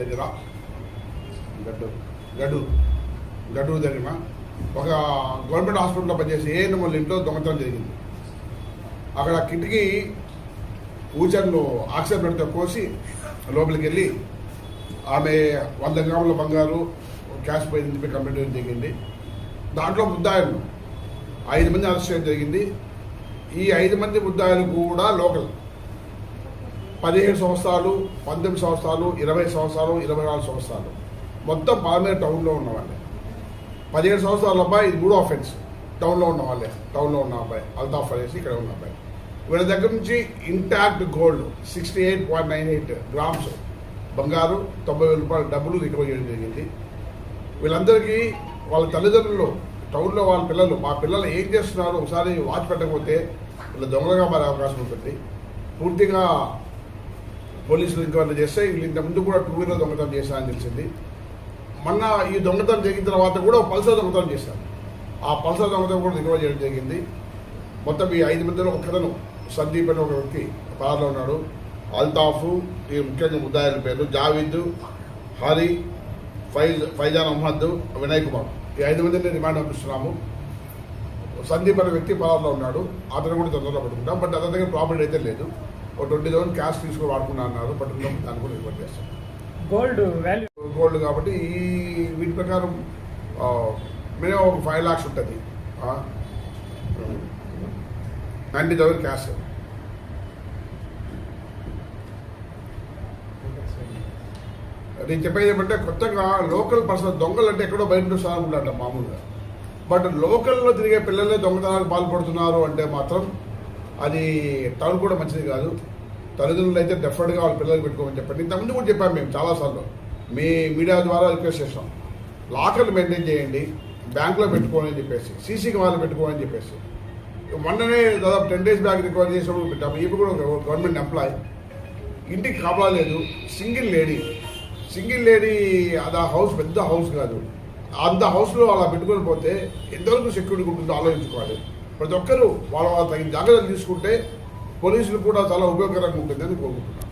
దగ్గర. గడ్డూరు గడ్డూరు గడ్డూరు దగ్గర ఒక గవర్నమెంట్ హాస్పిటల్లో పనిచేసే ఏ వాళ్ళ ఇంట్లో దొంగతనం జరిగింది. అక్కడ కిటికీ ఊచర్ను ఆక్సిజన్ పెడితే కోసి లోపలికి వెళ్ళి ఆమె వంద గ్రాముల బంగారు క్యాష్ పోయింది చెప్పి కంప్లైంట్ జరిగింది? దాంట్లో ముద్దాయిలు. ఐదు మంది అరెస్ట్ చేయడం జరిగింది. ఈ ఐదు మంది ముద్దాయిలు కూడా లోకల్. పదిహేడు సంవత్సరాలు పంతొమ్మిది సంవత్సరాలు ఇరవై సంవత్సరాలు ఇరవై నాలుగు సంవత్సరాలు. మొత్తం పాలమేరు టౌన్లో ఉన్నవాళ్ళే పదిహేడు సంవత్సరాల అబ్బాయి ఇది మూడో ఆఫెన్స్ టౌన్లో ఉన్న వాళ్ళే. టౌన్లో ఉన్న అబ్బాయి. అల్తాఫ్ అనేసి ఇక్కడ ఉన్న అబ్బాయి. వీళ్ళ దగ్గర నుంచి intact gold sixty eight point nine eight grams బంగారు తొంభై వేల రూపాయల డబ్బులు రికవర్ చేయడం జరిగింది. వీళ్ళందరికీ వాళ్ళ తల్లిదండ్రులు టౌన్లో వాళ్ళ పిల్లలు మా పిల్లలు ఏం చేస్తున్నారు? ఒకసారి వాచ్ పెట్టకపోతే వీళ్ళ దొంగలుగా మారే అవకాశం ఉంటుంది. పూర్తిగా పోలీసులు ఎంక్వైరీ చేస్తే వీళ్ళు ఇంత ముందు కూడా టూ వీలర్ దొంగతనం చేశారని తెలిసింది. మొన్న ఈ దొంగతనం జరిగిన తర్వాత కూడా పల్సర్ దొంగతనం చేశారు. ఆ పల్సర్ దొంగతనం కూడా రికవర్ చేయడం జరిగింది. మొత్తం ఈ ఐదు మందిలో ఒకతను సందీప్ అనే ఒక వ్యక్తి పార్లో ఉన్నాడు. అల్తాఫ్ ఈ ముఖ్యంగా ముద్దాయిల పేర్లు జావీద్ హరి ఫైజ్ ఫైజాన్ అహ్మద్ వినయ్ కుమార్. ఈ ఐదు మందిని రిమాండ్ పంపిస్తున్నాము. సందీప్ అనే వ్యక్తి పరాలో ఉన్నాడు. అతను కూడా తొందరలో పట్టుకుంటాం బట్ అతని దగ్గర ప్రాపర్టీ అయితే లేదు. ఒక ట్వంటీ థౌసండ్ క్యాష్ తీసుకొని వాడుకున్నా అన్నారు బట్ దాన్ని కూడా రిపోర్ట్ చేస్తాం. Gold value? గోల్డ్ కాబట్టి ఈ వీటి ప్రకారం మినిమం ఒక ఫైవ్ లాక్స్ ఉంటుంది. Ninety thousand cash. నేను చెప్పేది ఏమంటే కొత్తగా లోకల్ పర్సన్ దొంగలు అంటే ఎక్కడో బయట అనుకుంటాట మామూలుగా. బట్ లోకల్లో తిరిగే పిల్లలే దొంగతనాలకు పాల్పడుతున్నారు అంటే మాత్రం అది టౌన్ కూడా మంచిది కాదు. తల్లిదండ్రులు అయితే డెఫినెట్గా వాళ్ళ పిల్లలు పెట్టుకోమని చెప్పండి. ఇంతకుముందు కూడా చెప్పాము మేము చాలాసార్లు మీ మీడియా ద్వారా రిక్వెస్ట్ చేస్తాం లాకర్లు మెయింటైన్ చేయండి. బ్యాంకులో పెట్టుకోమని చెప్పేసి సీసీ కెమెరాలు పెట్టుకోమని చెప్పేసి. మొన్ననే దాదాపు టెన్ డేస్ బ్యాక్ రికవర్ చేసినప్పుడు పెట్టాము. ఇప్పుడు కూడా ఒక గవర్నమెంట్ ఎంప్లాయ్ ఇంటికి కాపలా లేదు. Single lady. సింగిల్ లేడీ అది ఆ హౌస్ పెద్ద హౌస్ కాదు. అంత హౌస్లో అలా పెట్టుకొని పోతే ఎంతవరకు సెక్యూరిటీ ఉంటుందో ఆలోచించుకోవాలి. ప్రతి ఒక్కరూ వాళ్ళ వాళ్ళ తగిన జాగ్రత్తలు తీసుకుంటే పోలీసులు కూడా చాలా ఉపయోగకరంగా ఉంటుందని కోరుకుంటున్నాను.